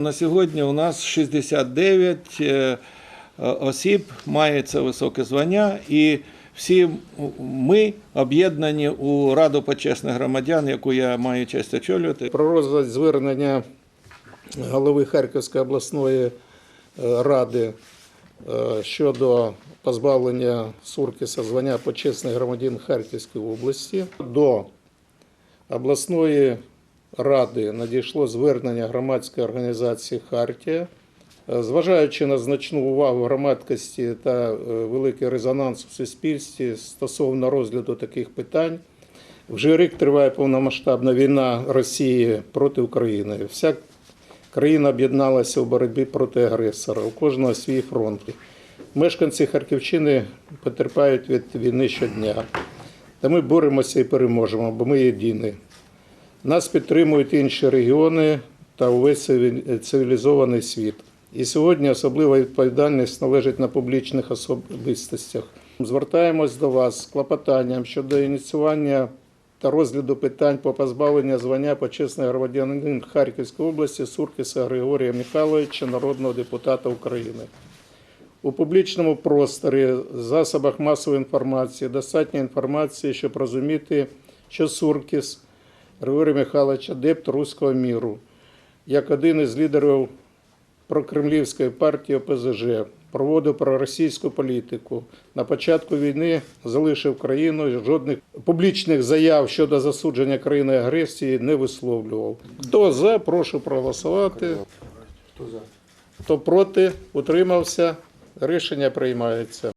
На сьогодні у нас 69 е, осіб має це високе звання, і всі ми об'єднані у Раду почесних громадян, яку я маю честь очолювати. Про розгляд звернення голови Харківської обласної е, ради е, щодо позбавлення Суркіса звання почесний громадян Харківської області. До обласної ради надійшло звернення громадської організації Хартія. Е, Зважаючи на значну увагу громадськості та е, великий резонанс у суспільстві стосовно розгляду таких питань, вже рік триває повномасштабна війна Росії проти України. Вся країна об'єдналася у боротьбі проти агресора. У кожного свій фронт. Мешканці Харківщини потерпають від війни щодня. Та ми боремося і переможемо, бо ми єдині. Нас підтримують інші регіони та увесь цивілізований світ. І сьогодні особлива відповідальність належить на публічних особистостях. Звертаємось до вас з клопотанням щодо ініціювання та розгляду питань по позбавленню звання почесний громадянин Харківської області Суркіса Григорія Михайловича, народного депутата України. У публічному просторі, засобах масової інформації достатньо інформації, щоб розуміти, що Суркіс Григорій Михайлович адепт руського міру, як один із лідерів прокремлівської партії ОПЗЖ, проводив проросійську політику. На початку війни залишив країну, жодних публічних заяв щодо засудження країни агресії не висловлював. Хто за, прошу проголосувати. Хто проти, утримався. Рішення приймається.